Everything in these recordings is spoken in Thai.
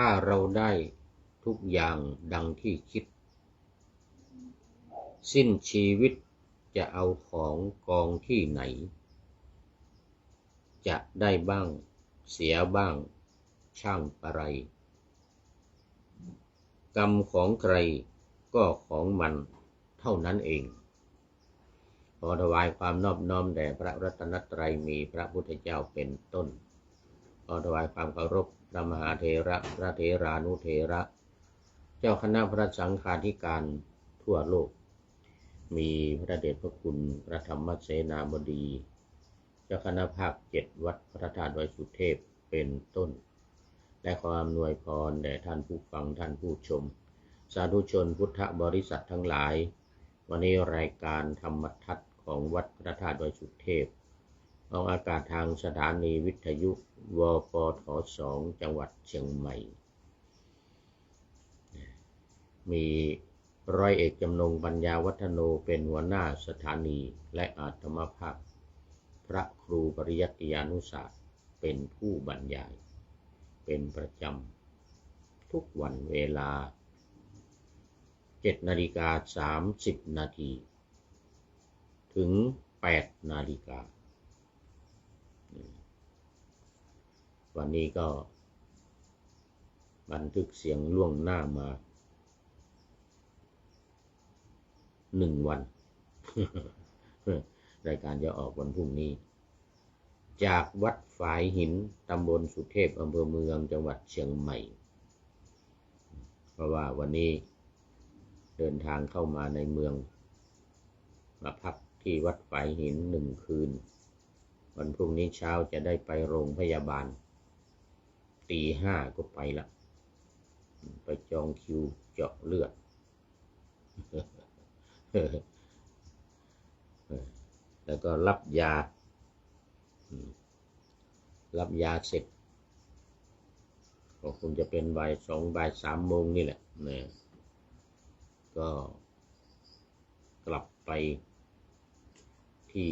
ถ้าเราได้ทุกอย่างดังที่คิด สิ้นชีวิตจะเอาของกองที่ไหน จะได้บ้างเสียบ้างช่างอะไร กรรมของใครก็ของมันเท่านั้นเองขอถวายความนอบน้อมแด่พระรัตนตรัยมีพระพุทธเจ้าเป็นต้นขอถวายความเคารพ พระมหาเถระพระเถรานุเถระ เจ้าคณะพระสังฆาธิการทั่วโลก มีพระเดชพระคุณพระธรรมเสนาบดี เจ้าคณะภาคเจ็ดวัดพระธาตุดอยสุเทพเป็นต้น และขออำนวยพรแด่ท่านผู้ฟังท่านผู้ชม สาธุชนพุทธบริษัททั้งหลาย วันนี้รายการธรรมทัศน์ของวัดพระธาตุดอยสุเทพ ออกอากาศทางสถานีวิทยุ วปทสองจังหวัดเชียงใหม่ มีร้อยเอกจำนงปัญญาวัฒโนเป็นหัวหน้าสถานีและอาตมภาพ พระครูปริยัติยานุศาสตร์เป็นผู้บรรยาย เป็นประจำทุกวันเวลา7นาฬิกา30นาทีถึง8นาฬิกา วันนี้ก็ บันทึกเสียงล่วงหน้ามาหนึ่งวัน รายการจะออกวันพรุ่งนี้ จากวัดฝายหินตำบลสุเทพอำเภอเมืองจังหวัดเชียงใหม่ เพราะว่าวันนี้เดินทางเข้ามาในเมือง มาพักที่วัดฝายหินหนึ่งคืน วันพรุ่งนี้เช้าจะได้ไปโรงพยาบาล ตีห้าก็ไปละ ไปจองคิวเจาะเลือดแล้วก็รับยา รับยาเสร็จก็คงจะเป็นบ่ายสองบ่ายสามโมงนี่แหละนะก็กลับไปที่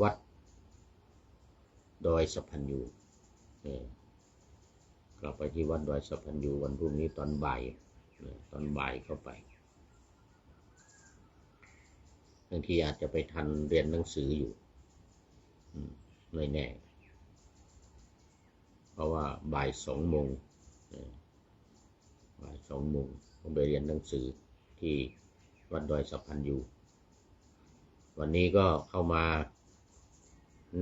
วัด ดอยสัพพัญญูกลับไปที่วัดดอยสัพพัญญูวันพรุ่งนี้ตอนบ่ายตอนบ่ายเข้าไปบางทีอาจจะไปทันเรียนหนังสืออยู่ไม่แน่ เพราะว่าบ่ายสองโมงบ่ายสองโมงต้องไปเรียนหนังสือที่วัดดอยสัพพันยูวันนี้ก็เข้ามา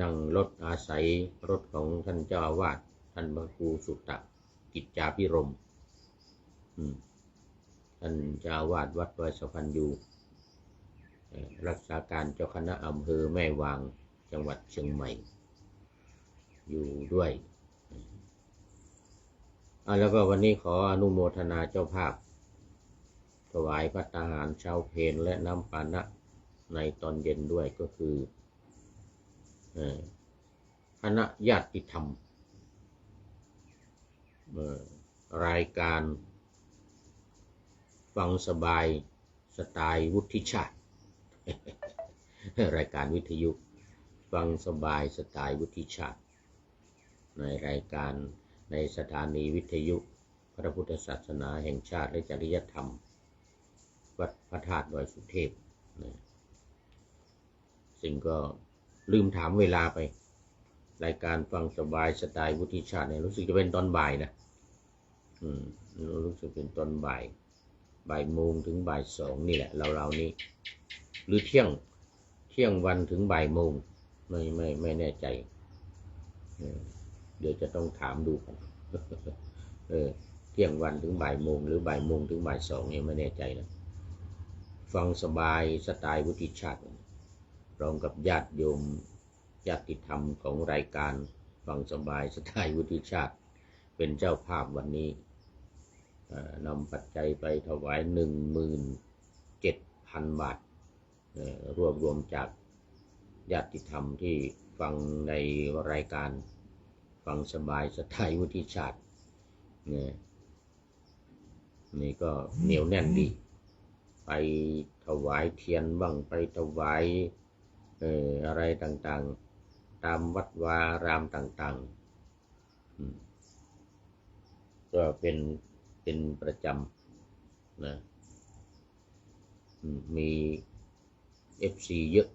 นั่งรถอาศัยรถของท่านเจ้าอาวาสท่านพระครูสุตตะกิจจาพิรมท่านเจ้าอาวาสวัดดอยสัพพันยูรักษาการเจ้าคณะอำเภอแม่วางจังหวัดเชียงใหม่ อยู่ด้วยแล้วก็วันนี้ขออนุโมทนาเจ้าภาพ ถวายพระตาหารเช้าเพลและน้ำปานะในตอนเย็นด้วยก็คือ คณะญาติธรรม รายการฟังสบายสไตล์วุฒิชาติ รายการวิทยุฟังสบายสไตล์วุฒิชาติ ในรายการในสถานีวิทยุ พระพุทธศาสนาแห่งชาติและจริยธรรม วัดพระธาตุดอยสุเทพนะสิ่งก็ ลืมถามเวลาไป รายการฟังสบายสไตล์วุฒิชาติเนี่ยรู้สึกจะเป็นตอนบ่ายนะอืมรู้สึกเป็นตอนบ่ายบ่ายโมงถึงบ่ายสองนี่แหละเราเรานี่หรือเที่ยงเที่ยงวันถึงบ่ายโมงไม่ไม่ไม่แน่ใจ เดี๋ยวจะต้องถามดูกันเออเที่ยงวันถึงบ่ายโมงหรือบ่ายโมงถึงบ่ายสองเนี่ยไม่แน่ใจนะฟังสบายสไตล์วุฒิชาติ รองกับญาติโยมญาติธรรมของรายการฟังสบายสไตล์วุฒิชาติ เป็นเจ้าภาพวันนี้นำปัจจัยไปถวายหนึ่งหมื่นเจ็ดพันบาทรวบรวมจากญาติธรรมที่ฟังในรายการฟังสบายสไตล์วุฒิชาติเนี่ยนี่ก็เหนียวแน่นดี ไปถวายเทียนบ้างไปถวาย อ่ออะไรต่างๆ ตามวัดวารามต่างๆ ก็เป็นเป็นประจำนะมีเอฟซีเยอะ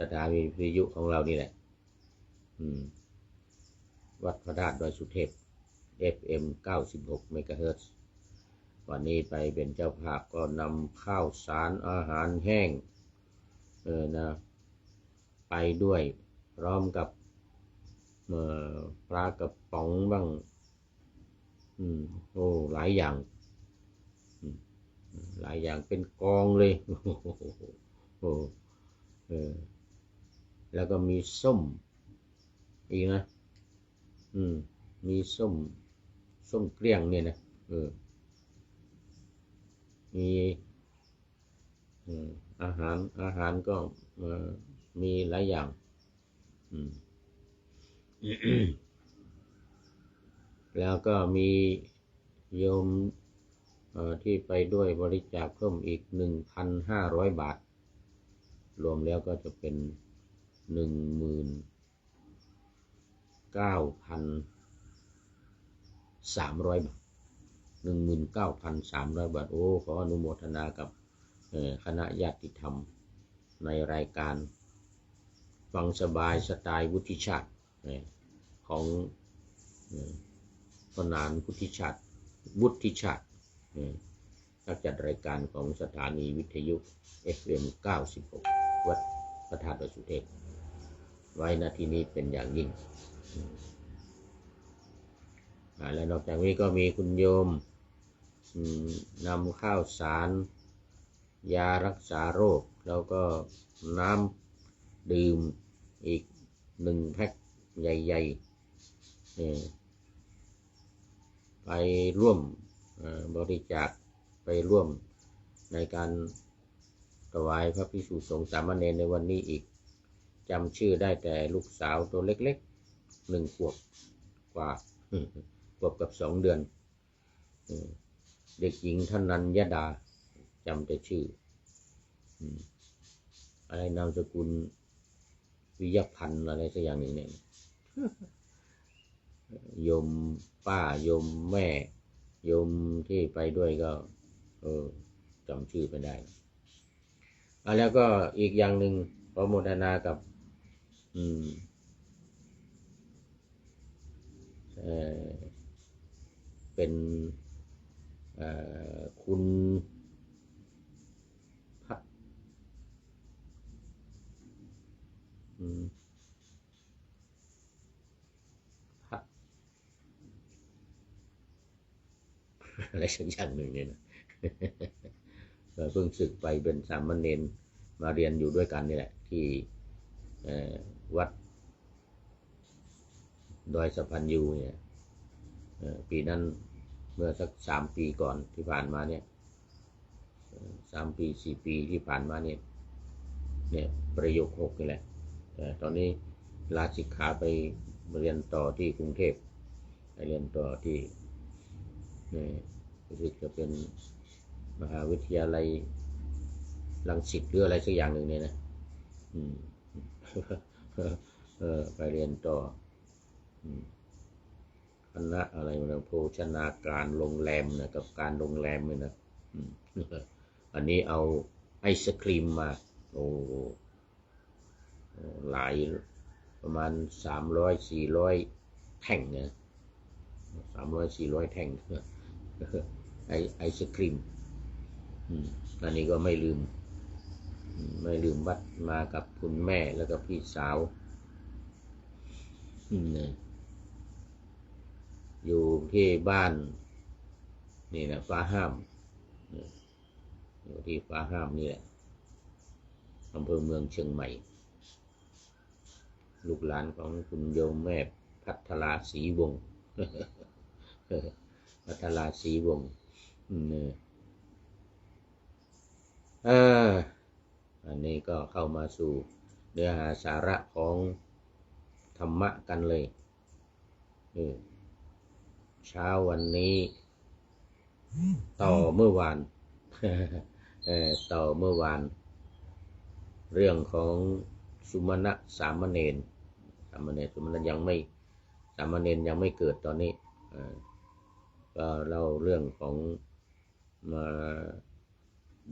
สถานีวิทยุของเรานี่แหละวัดพระธาตุดอยสุเทพ FM 96เมกะเฮิรตซ์วันนี้ไปเป็นเจ้าภาพก็นำข้าวสารอาหารแห้ง เออนะไปด้วยพร้อมกับเอ่อปลากระป๋องบ้าง อืมโอ้หลายอย่าง หลายอย่างเป็นกองเลยโอ้โหโอ้เออแล้วก็มีส้ม อีกนะ อืม มีส้ม ส้มเกลี้ยงเนี่ยนะ เออ มี อืมอาหารอาหารก็เอ่อมีหลายอย่างอืมแล้วก็มีโยมเอ่อที่ไปด้วยบริจาคเพิ่มอีกหนึ่งพันห้าร้อยบาท รวมแล้วก็จะเป็นหนึ่งหมื่นเก้าพันสามร้อยบาทหนึ่งหมื่นเก้าพันสามร้อยบาท โอ้ ขออนุโมทนากับเอ่อ คณะญาติธรรมในรายการฟังสบายสไตล์วุฒิชาติของพนานวุฒิชาติวุฒิชาติเอ่อนักจัดรายการของสถานีวิทยุ FM 96 วัดพระธาตุดอยสุเทพไว้นาทีนี้เป็นอย่างยิ่ง และนอกจากนี้ก็มีคุณโยมนำข้าวสาร ยารักษาโรค แล้วก็น้ำดื่มอีกหนึ่งแพ็คใหญ่ๆเอ่อไปร่วมบริจาคไปร่วมในการถวายพระพิสุสงฆ์สามเณรในวันนี้อีกจำชื่อได้แต่ลูกสาวตัวเล็กๆหนึ่งขวบกว่าขวบกับสองเดือน เด็กหญิงธนัญญดา จำแต่ชื่ออะไรนามสกุลวิยพันธ์อะไรสักอย่างหนึ่งเนี่ยยมป้ายมแม่ยมที่ไปด้วยก็ เออจำชื่อไม่ได้อะแล้วก็อีกอย่างหนึ่งขอโมทนากับ อืมเออเป็นเอ่อคุณพัดอืม พัดอะไรสักอย่างหนึ่งเนี่ยนะเพิ่งศึกไปเป็นสามเณรมาเรียนอยู่ด้วยกันนี่แหละ ที่วัดดอยสะพันยูเนี่ยปีนั้นเมื่อสักสามปีก่อนที่ผ่านมาเนี่ยสามปีสี่ปีที่ผ่านมาเนี่ยเนี่ยประโยคหกนี่แหละ แต่ตอนนี้ลาสิกขาไปเรียนต่อที่กรุงเทพไปเรียนต่อที่เนี่ยรู้สึกจะเป็นมหาวิทยาลัยลังสิตหรืออะไรสักอย่างหนึ่งเนี่ยนะไปเรียนต่อคณะอะไรนะโภชนาการโรงแรมนะกับการโรงแรมเนี่ยนะอันนี้เอาไอศครีมมา โอ้โอ้ หลายประมาณสามร้อยสี่ร้อยแท่งนะสามร้อยสี่ร้อยแท่งไอไอศครีมอันนี้ก็ไม่ลืม ไม่ลืมวัดมากับคุณแม่แล้วก็พี่สาวอยู่ที่บ้าน นี่นะฟ้าห้ามอยู่ที่ฟ้าห้ามนี่แหละอำเภอเมืองเชียงใหม่ ลูกหลานของคุณโยมแม่พัทราศรีวงศ์พัทราศรีวงศ์เนี่ยอออันนี้ก็เข้ามาสู่เนื้อหาสาระของธรรมะกันเลยเช้าวันนี้ ต่อเมื่อวานต่อเมื่อวาน เรื่องของ สุมาณะสามเณรสามเณรสุมาณะยังไม่สามเณรยังไม่เกิดตอนนี้ก็เล่าเรื่องของมา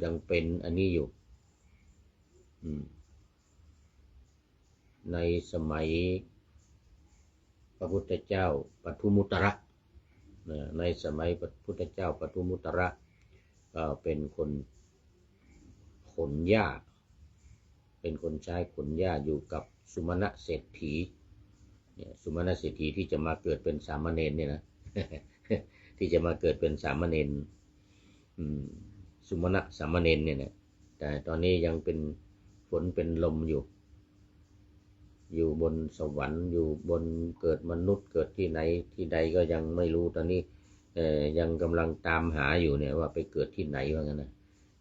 ยังเป็นอันนี้อยู่ในสมัยพระพุทธเจ้าปทุมุตระนะในสมัยพระพุทธเจ้าปทุมุตระ ก็เป็นคนขนหญ้า เป็นคนใช้ขนหญ้าอยู่กับสุมาณะเศรษฐีเนี่ยสุมาณะเศรษฐีที่จะมาเกิดเป็นสามเณรเนี่ยนะที่จะมาเกิดเป็นสามเณรสุมาณะสามเณรเนี่ยนะแต่ตอนนี้ยังเป็นฝนเป็นลมอยู่ อยู่บนสวรรค์อยู่บนเกิดมนุษย์เกิดที่ไหนที่ใดก็ยังไม่รู้ตอนนี้เอ่อยังกำลังตามหาอยู่เนี่ยว่าไปเกิดที่ไหนว่างั้นนะ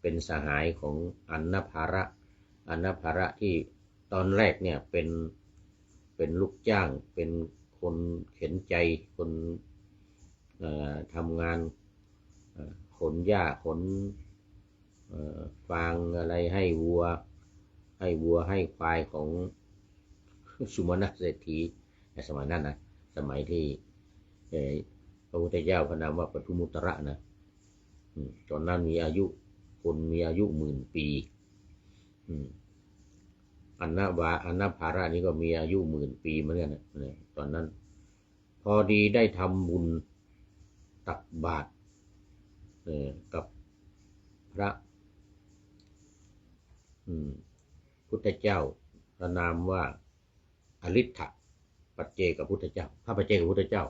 เป็นสหายของอันนภาระ อนนภาระที่ตอนแรกเนี่ยเป็นเป็นลูกจ้าง เป็นคนเข็นใจคนทำงานขนหญ้าขนฟางอะไรให้วัว ให้วัวให้ควายของสุมาณเศรษฐีในสมัยนั้นนะสมัยที่พระพุทธเจ้าพระนามว่าปทุมุตระนะตอนนั้นมีอายุคนมีอายุหมื่นปี อันนาวาอันนาภาระนี่ก็มีอายุหมื่นปีเหมือนกันนะเนี่ยตอนนั้น พอดีได้ทำบุญตักบาตรกับพระพุทธเจ้าพระนามว่าอริ t ฐะปัจเจกับพุทธเจ้า พระปัจเจกับพุทธเจ้า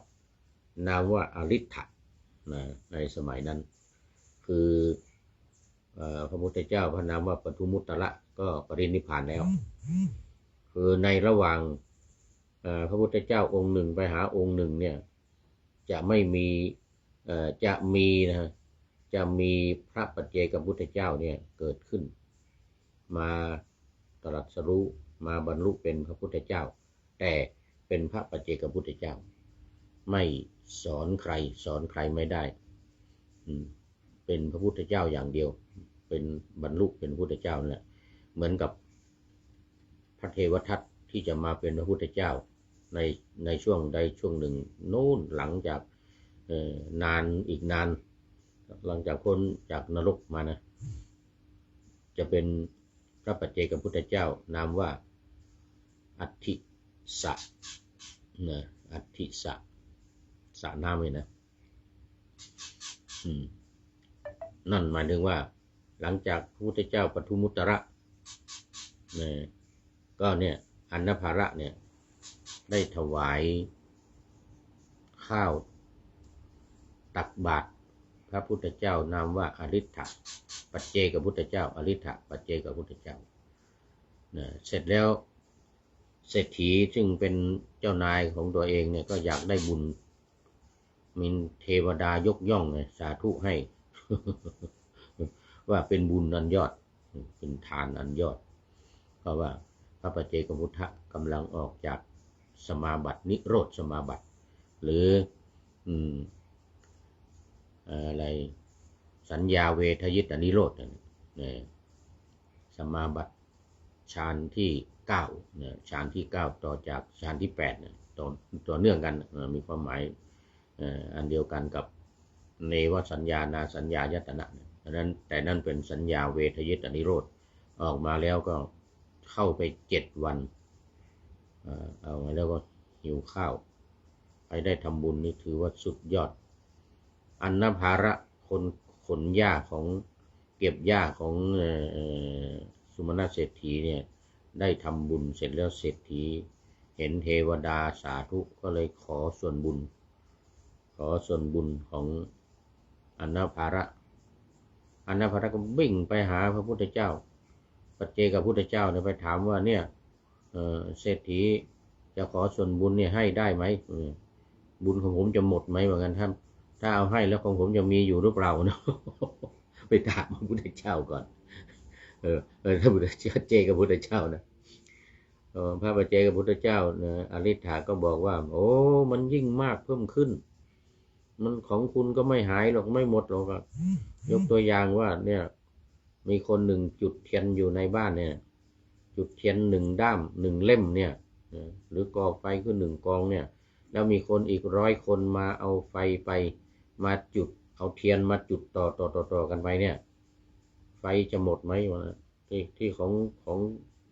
นามว่าอริ t ฐะนะในสมัยนั้น คือ พระพุทธเจ้าพระนามว่าปทุมุตตระก็ปรินิพพานแล้ว คือในระหว่างเอ่อพระพุทธเจ้าองค์หนึ่งไปหาองค์หนึ่งเนี่ยจะไม่มีเอ่อจะมีนะฮะจะมีพระปัจเจกพุทธเจ้าเนี่ยเกิดขึ้น มาตรัสรู้มาบรรลุเป็นพระพุทธเจ้า แต่เป็นพระปัจเจกพุทธเจ้า ไม่สอนใครสอนใครไม่ได้อืมเป็นพระพุทธเจ้าอย่างเดียว เป็นบรรลุเป็นพุทธเจ้านั่นแหละเหมือนกับพระเทวทัตที่จะมาเป็นพระพุทธเจ้าในในช่วงใดช่วงหนึ่งโน้นหลังจากนานอีกนาน หลังจากพ้นจากนรกมานะ จะเป็นพระปัจเจกพุทธเจ้านามว่าอัฏฐิสะนะอัฏฐิสะสะนามเลยนะนั่นหมายถึงว่า หลังจากพระพุทธเจ้าปทุมุตระนะก็เนี่ยอันนภาระเนี่ยได้ถวายข้าวตักบาตรพระพุทธเจ้านามว่าอริ t ฐะปัจเจกพุทธเจ้า อริ t ฐะปัจเจกพุทธเจ้านะเสร็จแล้วเศรษฐีซึ่งเป็นเจ้านายของตัวเองเนี่ยก็อยากได้บุญมีเทวดายกย่องไงสาธุให้ ว่าเป็นบุญอันยอด เป็นทานอันยอด เพราะว่าพระปัจเจกพุทธะกำลังออกจากสมาบัตินิโรธสมาบัติ หรืออะไรสัญญาเวทยิตอนิโรธเนี่ยสมาบัติฌานที่เก้าฌานที่เก้าต่อจากฌานที่แปดเนี่ยต่อต่อเนื่องกันมีความหมายอันเดียวกันกับเนวสัญญานาสัญญายตนะเนี่ย ดังนั้นแต่นั่นเป็นสัญญาเวทยิตอนิโรธออกมาแล้วก็เข้าไปเจ็ดวันเอามาแล้วก็หิวข้าวไปได้ทำบุญนี่ถือว่าสุดยอด อันนภาระคนขนหญ้าของเก็บหญ้าของออสุมาณเศรษฐีเนี่ยได้ทำบุญเสร็จแล้วเศรษฐี เห็นเทวดาสาธุก็เลยขอส่วนบุญ ขอส่วนบุญของอันนภาระ อนนภาระก็วิ่งไปหาพระพุทธเจ้า ปัจเจกับพุทธเจ้าเนี่ยไปถามว่าเนี่ยเศรษฐีจะขอส่วนบุญเนี่ยให้ได้ไหมบุญของผมจะหมดไหมเหมือนกันท่านถ้าเอาให้แล้วของผมจะมีอยู่หรือเปล่าเนาะไปถามพระพุทธเจ้าก่อน เออเออพระพุทธเจ้าเจกับพุทธเจ้านะพระปัจเจกับพุทธเจ้านะอริ t ฐาก็บอกว่า โอ้ มันยิ่งมากเพิ่มขึ้น มันของคุณก็ไม่หายหรอกไม่หมดหรอกอะยกตัวอย่างว่า เนี่ย มีคนหนึ่งจุดเทียนอยู่ในบ้านเนี่ย จุดเทียนหนึ่งด้ามหนึ่งเล่มเนี่ยหรือก่อไฟขึ้นหนึ่งกองเนี่ย แล้วมีคนอีกร้อยคนมาเอาไฟไปมาจุดเอาเทียนมาจุดต่อต่อต่อต่อกันไปเนี่ย ไฟจะหมดไหมวะที่ที่ของของ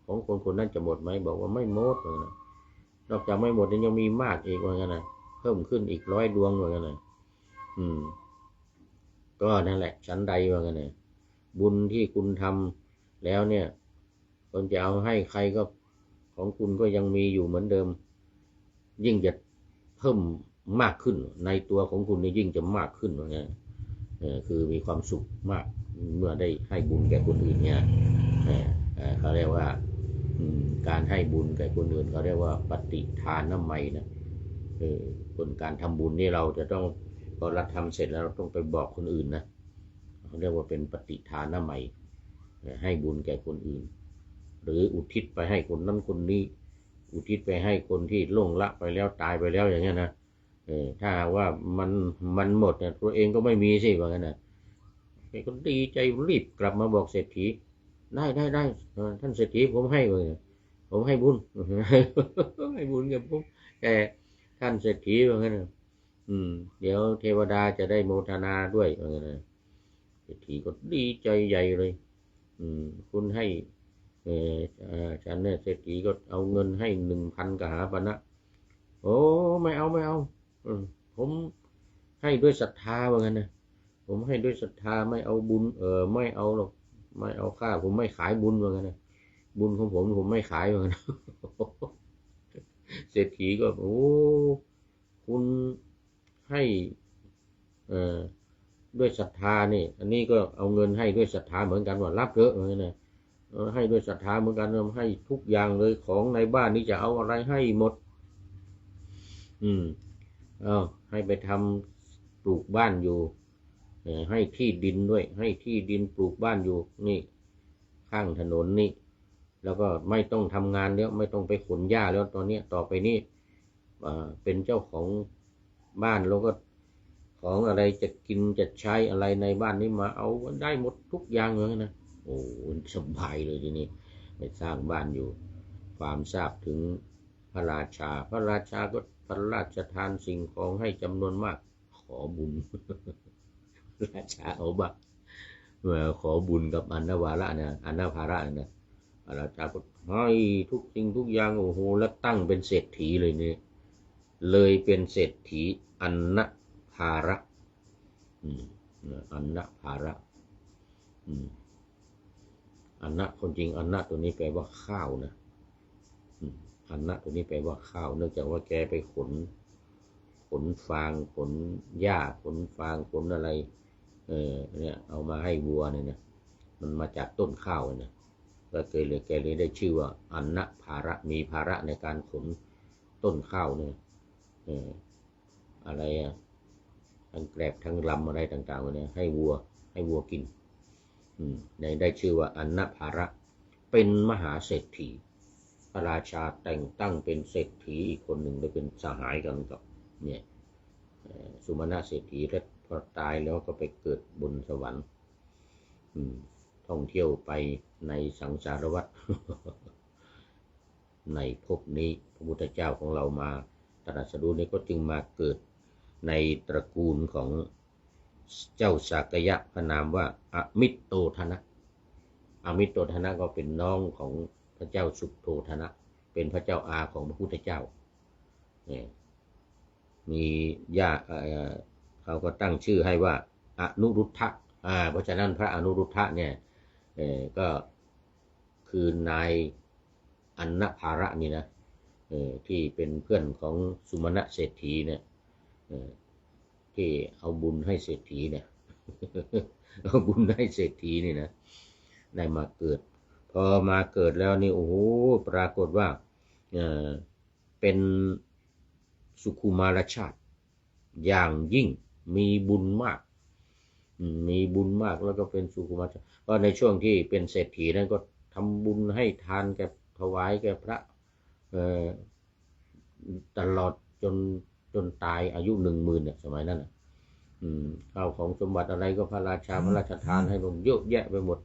ของคนคนนั้นจะหมดไหมบอกว่าไม่หมดเลยนะนอกจากไม่หมดยังมีมากอีกว่างั้นนะเพิ่มขึ้นอีกร้อยดวงว่างั้นนะ อืม ก็นั่นแหละชั้นใดว่างั้นนะบุญที่คุณทำแล้วเนี่ยคนจะเอาให้ใครก็ของคุณก็ยังมีอยู่เหมือนเดิม ยิ่งจะเพิ่มมากขึ้น ในตัวของคุณนี่ยิ่งจะมากขึ้นว่างั้นคือมีความสุขมากเมื่อได้ให้บุญแก่คนอื่นเนี่ยเขาเรียกว่าการให้บุญแก่คนอื่นเขาเรียกว่าปฏิทานน้ำไม่นะคนการทำบุญนี่เราจะต้อง อเราทำเสร็จแล้วเราต้องไปบอกคนอื่นนะเขาเรียกว่าเป็นปฏิทานน้ำไมให้บุญแก่คนอื่น หรืออุทิศไปให้คนนั้นคนนี้ อุทิศไปให้คนที่ล่วงละไปแล้วตายไปแล้วอย่างเงี้ยนะเออถ้าว่ามันมันหมดเนี่ยตัวเองก็ไม่มีสิว่างั้นนะก็ดีใจรีบกลับมาบอกเศรษฐี ได้ได้ได้ท่านเศรษฐีผมให้เลยผมให้บุญให้บุญกับผมแกท่านเศรษฐีว่างั้น อืม เดี๋ยวเทวดาจะได้โมทนาด้วยว่างั้นเศรษฐีก็ดีใจใหญ่เลย อืม คุณให้ เออฉันเนี่ยเศรษฐีก็เอาเงินให้หนึ่งพันกหาปณะโอ้ไม่เอาไม่เอาผมให้ด้วยศรัทธาว่างั้นนะผมให้ด้วยศรัทธาไม่เอาบุญ เออไม่เอาหรอกไม่เอาค่า ผมไม่ขายบุญว่างั้นนะบุญของผมผมไม่ขายว่างั้นเศรษฐีก็โอ้คุณ ให้เอ่อด้วยศรัทธานี่ อันนี้ก็เอาเงินให้ด้วยศรัทธาเหมือนกันว่ารับเถอะเหมือนกันนะให้ด้วยศรัทธาเหมือนกันให้ทุกอย่างเลยของในบ้านนี้จะเอาอะไรให้หมด อืม เอาให้ไปทำปลูกบ้านอยู่ให้ที่ดินด้วย ให้ที่ดินปลูกบ้านอยู่ นี่ ข้างถนนนี่ แล้วก็ไม่ต้องทำงานแล้ว ไม่ต้องไปขนหญ้าแล้วตอนนี้ต่อไปนี้เป็นเจ้าของ บ้านแล้วก็ของอะไรจะกินจะใช้อะไรในบ้านนี้มาเอาได้หมดทุกอย่างเลยนะโอ้สบายเลยทีนี้ไปสร้างบ้านอยู่ ความทราบถึงพระราชา พระราชาก็พระราชทานสิ่งของให้จำนวนมาก ขอบุญราชาเอาบักขอบุญกับอันนวาระนี่ยอันนภาระเนี่ยราชาก็ให้ทุกสิ่งทุกอย่างโอ้โหแล้วตั้งเป็นเศรษฐีเลยเนี่ย เลยเป็นเศรษฐีอันนภาระอันนภาระอันนะคนจริงอันนะตัวนี้แปลว่าข้าวนะอันนะตัวนี้แปลว่าข้าว เนื่องจากว่าแกไปขน ขนฟางขนหญ้าขนฟางขนอะไร เออเนี่ยเอามาให้วัวเนี่ยนะมันมาจากต้นข้าวเนี่ยก็เกยเลยแกเลยได้ชื่อว่าอันนะภาระมีภาระในการขนต้นข้าวเนี่ย อะไรอะทั้งแกลบทั้งลำอะไรต่างๆเนี่ยให้วัวให้วัวกินในได้ชื่อว่าอันนภาระ เป็นมหาเศรษฐีพระราชาแต่งตั้งเป็นเศรษฐีอีกคนหนึ่งได้เป็นสหายกันกับเนี่ยสุมาณะเศรษฐีแล้วพอตายแล้วก็ไปเกิดบนสวรรค์ท่องเที่ยวไปในสังสารวัฏในภพนี้พระพุทธเจ้าของเรามา ตรัสรู้นี้ก็จึงมาเกิดในตระกูลของเจ้าสากยะพระนามว่าอมิตโตธนะอมิตโตธนะก็เป็นน้องของพระเจ้าสุโธธนะ เป็นพระเจ้าอาของพระพุทธเจ้าเนี่ยมีญาเขาก็ตั้งชื่อให้ว่าอนุรุทธะอ่าเพราะฉะนั้นพระอนุรุทธะเนี่ยก็คือนายอันนภาระนี่นะ ที่เป็นเพื่อนของสุมาณะเศรษฐีเนี่ยที่เอาบุญให้เศรษฐีเนี่ยเอาบุญให้เศรษฐีนี่นะได้มาเกิด พอมาเกิดแล้วนี่โอ้โหปรากฏว่าเป็นสุขุมารชาติ อย่างยิ่งมีบุญมาก มีบุญมากแล้วก็เป็นสุขุมารชาติก็ในช่วงที่เป็นเศรษฐีนั้นก็ทำบุญให้ทานแก่ถวายแก่พระ ตลอดจนจนตายอายุหนึ่งหมื่นเนี่ยสมัยนั้นอืมข้าวของสมบัติอะไรก็พระราชาพระราชทานให้ลงเยอะแยะไปหมด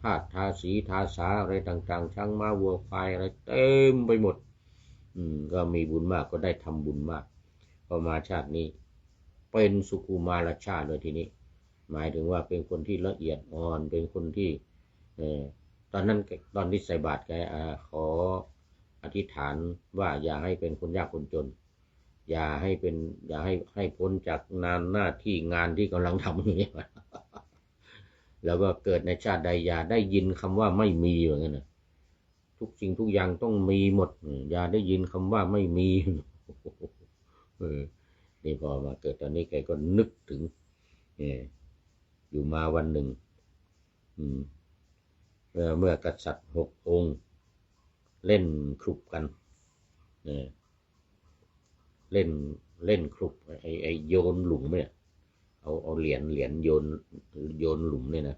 ธาตุทาสีทาสาอะไรต่าง ๆช่างมาวัวควายอะไรเต็มไปหมด อืม ก็มีบุญมากก็ได้ทำบุญมากพอมาชาตินี้ เป็นสุกุมารชาติเลยทีนี้ หมายถึงว่าเป็นคนที่ละเอียดอ่อนเป็นคนที่ เออตอนนั้นตอนที่ใส่บาตรแกอ่าขออ ธิษฐานว่าอย่าให้เป็นคนยากคนจน อย่าให้เป็น อย่าให้ให้พ้นจากงานหน้าที่งานที่กำลังทำอยู่เนี่ยแล้วก็เกิดในชาติใดอย่าได้ยินคำว่าไม่มีอย่างนั้นนะทุกสิ่งทุกอย่างต้องมีหมด อย่าได้ยินคำว่าไม่มีเออนี่พอมาเกิดตอนนี้แกก็นึกถึงเออยู่มาวันหนึ่ง อืมเมื่อเมื่อกษัตริย์หกองค์ เล่นครุบกันเออเล่นเล่นครุบไอไอโยนหลุมเนี่ยเอาเอาเหรียญเหรียญโยนโยนหลุมเนี่ยนะ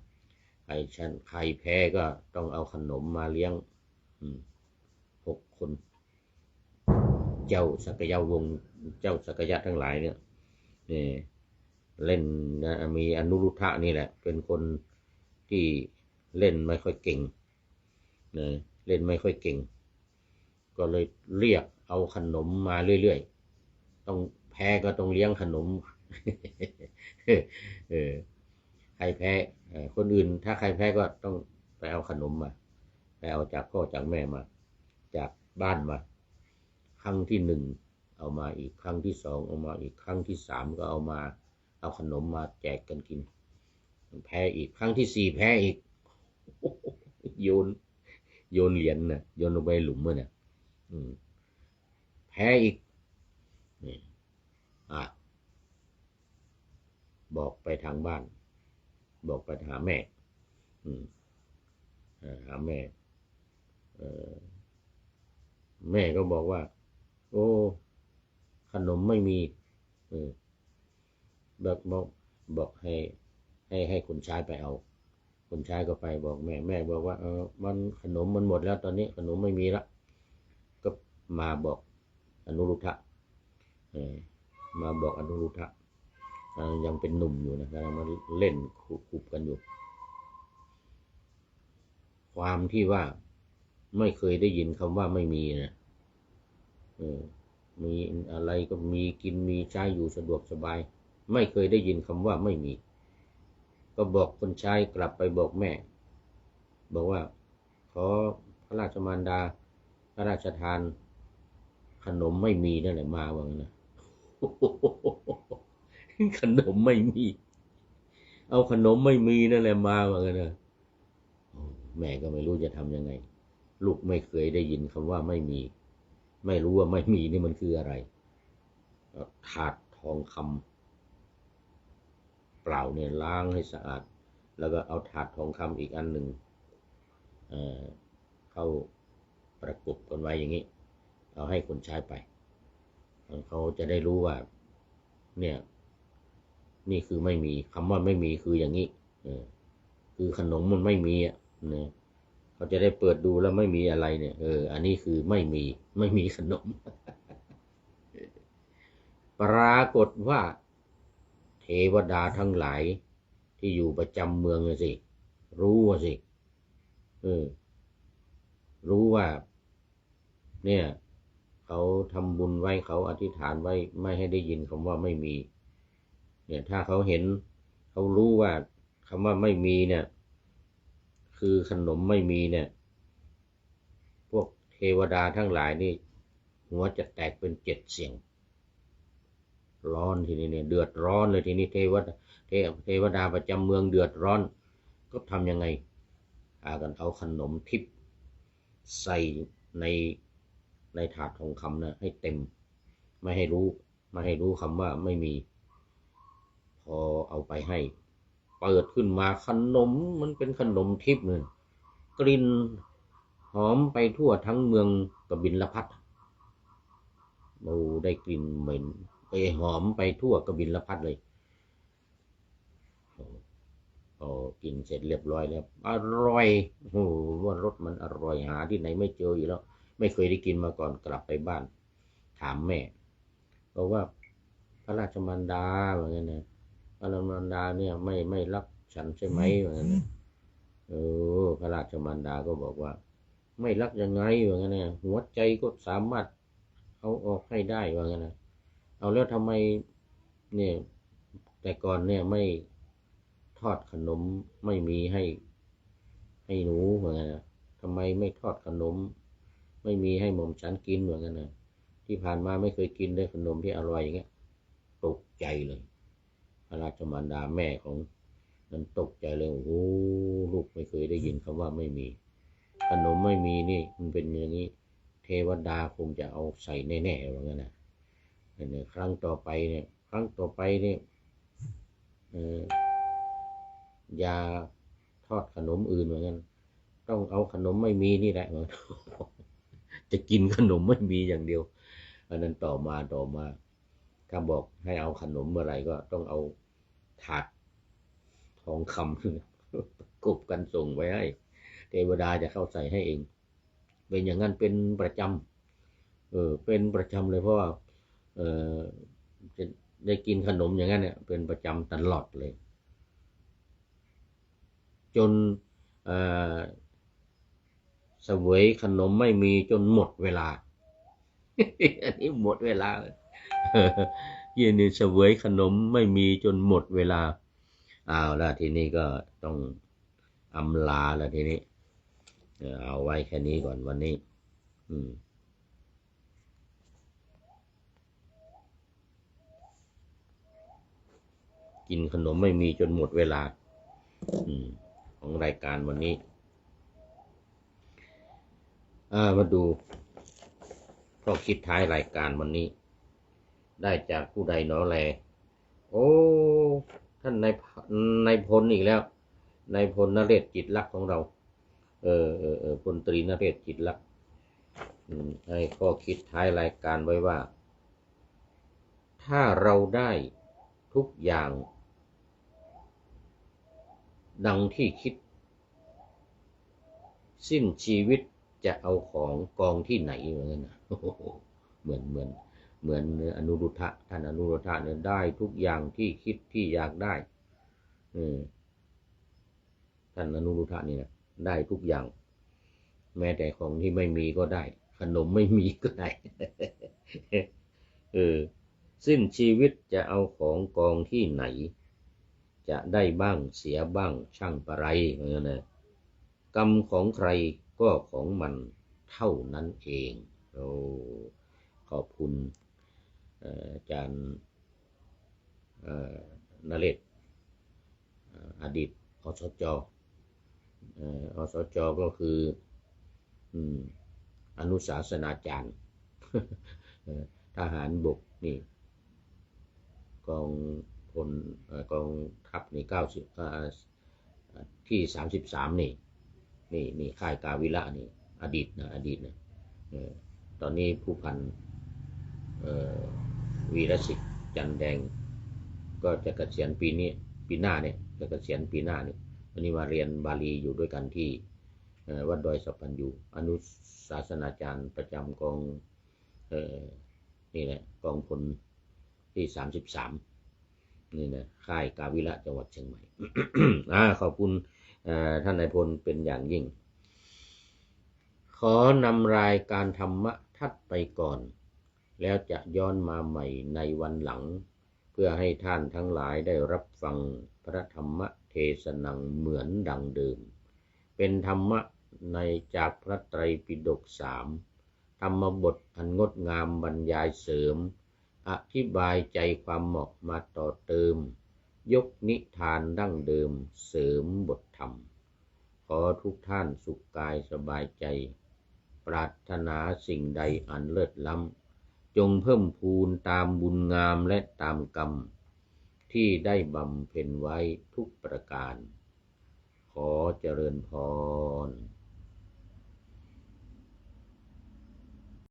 ใครชนใครแพ้ก็ต้องเอาขนมมาเลี้ยงอืมหกคน เจ้าสักยาวงเจ้าสักยะทั้งหลายเนี่ยนี่เล่นนะมีอนุรุทธะนี่แหละ เป็นคนที่เล่นไม่ค่อยเก่งนะเล่นไม่ค่อยเก่ง ก็เลยเรียกเอาขนมมาเรื่อยๆ ต้องแพ้ก็ต้องเลี้ยงขนมเออใครแพ้คนอื่น ถ้าใครแพ้ก็ต้องไปเอาขนมมาไปเอาจากพ่อจากแม่มา จากบ้านมา ครั้งที่หนึ่งเอามาอีกครั้งที่สองเอามาอีกครั้งที่สามก็เอามา เอาขนมมาแจกกันกิน แพ้อีกครั้งที่สี่แพ้อีกโยนโยนเหรียญนะโยนลงไปหลุมเมันนะอืม แพ้อีกอบอกไปทางบ้าน บอกไปหาแม่หาแม่แม่ก็บอกว่า โอ้ ขนมไม่มีเออแบอกบอกให้ ให้ให้คนใช้ไปเอาคนใช้ก็ไปบอกแม่ แม่บอกว่าเออมันขนมมันหมดแล้วตอนนี้ขนมไม่มีละก็ มาบอกอนุรุทธะเออมาบอกอนุรุทธะยังเป็นหนุ่มอยู่นะกำลังมาเล่นคุบกันอยู่ ความที่ว่าไม่เคยได้ยินคำว่าไม่มีนะมีอะไรก็มีกินมีใช้อยู่สะดวกสบาย ไม่เคยได้ยินคำว่าไม่มี ก็บอกคนใช้กลับไปบอกแม่ บอกว่า ขอพระราชมารดา พระราชทาน ขนมไม่มีนั่นแหละมาว่างั้นนะขนมไม่มี เอาขนมไม่มีนั่นแหละมาว่างั้นนะแม่ก็ไม่รู้จะทำยังไง ลูกไม่เคยได้ยินคำว่าไม่มี ไม่รู้ว่าไม่มีนี่มันคืออะไรถาดทองคำเปล่าเนี่ยล้างให้สะอาด แล้วก็เอาถาดทองคำอีกอันหนึ่งเข้าประกบกันไว้อย่างนี้ เอาให้คนใช้ไป เขาจะได้รู้ว่า เนี่ย นี่คือไม่มีคำว่าไม่มีคืออย่างนี้เออคือขนมมันไม่มีอะเนี่ยเขาจะได้เปิดดูแล้วไม่มีอะไรเนี่ย เออ อันนี้คือไม่มี ไม่มีขนม ปรากฏว่า เทวดาทั้งหลาย ที่อยู่ประจำเมืองสิ รู้ว่าสิ เออ รู้ว่า เนี่ย เขาทำบุญไว้เขาอธิษฐานไว้ไม่ให้ได้ยินคำว่าไม่มี เนี่ยถ้าเขาเห็นเขารู้ว่าคำว่าไม่มีเนี่ย คือขนมไม่มีเนี่ย พวกเทวดาทั้งหลายนี่ หัวจะแตกเป็นเจ็ดเสียง ร้อนทีนี้เนี่ย เดือดร้อนเลยทีนี้เทวดาเทเทวดาประจำเมืองเดือดร้อน ก็ทำยังไงพากันเอาขนมทิพย์ใส่ใน ในถาดทองคำนะให้เต็ม ไม่ให้รู้ ไม่ให้รู้คำว่าไม่มี พอเอาไปให้ เปิดขึ้นมาขนมมันเป็นขนมทิพย์เลยกลิ่นหอมไปทั่วทั้งเมืองกบินละพัดโอ้ได้กลิ่นเหม็นไปหอมไปทั่วกบินละพัดเลยโอ้กินเสร็จเรียบร้อยแล้ว อร่อยโอ้ว่ารสมันอร่อยหาที่ไหนไม่เจออยู่แล้ว ไม่เคยได้กินมาก่อนกลับไปบ้าน ถามแม่บอกว่าพระราชมารดาเหมือนกันนะพระราชมารดาเนี่ยไม่ไม่รักฉันใช่ไหมเหมือนกันนะเออพระราชมารดาก็บอกว่า ไม่รักยังไงเหมือนกันนะหัวใจก็สามารถเอาออกให้ได้เหมือนกันนะเอาแล้วทำไมเนี่ยแต่ก่อนเนี่ยไม่ทอดขนมไม่มีให้ให้หนูเหมือนกันนะทำไมไม่ทอดขนม ไม่มีให้หม่อมฉันกินเหมือนกันนะที่ผ่านมาไม่เคยกินได้ขนมที่อร่อยอย่างเงี้ยตกใจเลย พระราชมารดาแม่ของนั้นตกใจเลยโอ้โหลูกไม่เคยได้ยินคำว่าไม่มี ขนมไม่มีนี่มันเป็นอย่างนี้ เทวดาคงจะเอาใส่แน่ๆว่างั้นนะเนี่ยครั้งต่อไปเนี่ย ครั้งต่อไปเนี่ยเออยาทอดขนมอื่นเหมือนกันต้องเอาขนมไม่มีนี่แหละเหมือน จะกินขนมไม่มีอย่างเดียว อันนั้นต่อมาต่อมา ถ้าบอกให้เอาขนมเมื่อไหร่ก็ต้องเอาถาดทองคำกบกันส่งไว้ให้เทวดาจะเข้าใส่ให้เอง เป็นอย่างนั้นเป็นประจำเออ เป็นประจำเลยเพราะว่าเออจะได้กินขนมอย่างนั้นเนี่ย เป็นประจำตลอดเลย จนเสวยขนมไม่มีจนหมดเวลา อันนี้หมดเวลาเย็นนี้เสวยขนมไม่มีจนหมดเวลาอ้าวแล้วทีนี้ก็ต้องอำลาแล้วทีนี้ เอาไว้แค่นี้ก่อนวันนี้ อืมกินขนมไม่มีจนหมดเวลาอของรายการวันนี้ อ่ามาดูก็คิดท้ายรายการวันนี้ ได้จากผู้ใดเนอแล โอ้ ท่านนายนายพลอีกแล้วนายพลนเรศจิตลักษ์ของเรา เออเออเออพลตรีนเรศจิตลักษ์ให้ข้อคิดท้ายรายการไว้ว่า ถ้าเราได้ทุกอย่าง ดังที่คิด สิ้นชีวิต จะเอาของกองที่ไหนเหมือนกันเหมือนเหมือนเหมือนอนุรุทธะท่านอนุรุทธะเนี่ยได้ทุกอย่างที่คิดที่อยากได้อืท่านอนุรุทธะนี่นะได้ทุกอย่าง แม้แต่ของที่ไม่มีก็ได้ ขนมไม่มีก็ได้เออสิ้นชีวิตจะเอาของกองที่ไหน จะได้บ้างเสียบ้างช่างปะไรเหมือนกันนะ กรรมของใครก็ของมันเท่านั้นเองโอ้ขอบคุณอาจารย์นเรศอดีตอสจอสจก็คืออนุสาสนาจารย์ทหารบกนี่กองพลกองทัพนี่เก้าสิบที่สามสิบสามนี่ นี่นี่ค่ายกาวิระนี่ อดีตนะอดีตนะตอนนี้ผู้พันวีรศิษฐ์จันแดง ก็จะเกษียณปีนี้ปีหน้าเนี่ยจะเกษียณปีหน้าเนี่ยวันนี้มาเรียนบาลีอยู่ด้วยกันที่วัดดอยสัพพันยูอนุศาสนาจารย์ประจำกองนี่แหละกองพลที่สามสิบสามนี่นะค่ายกาวิระจังหวัดเชียงใหม่ขอบคุณ ท่านนายพลเป็นอย่างยิ่ง ขอนำรายการธรรมะทัดไปก่อน แล้วจะย้อนมาใหม่ในวันหลัง เพื่อให้ท่านทั้งหลายได้รับฟังพระธรรมเทศนังเหมือนดังเดิม เป็นธรรมะในจากพระไตรปิฎกสามธรรมบทอันงดงามบรรยายเสริม อธิบายใจความเหมาะมาต่อเติม ยกนิทานดั้งเดิมเสริมบทธรรม ขอทุกท่านสุขกายสบายใจ ปรารถนาสิ่งใดอันเลิศล้ำ จงเพิ่มพูนตามบุญงามและตามกรรม ที่ได้บำเพ็ญไว้ทุกประการ ขอเจริญพร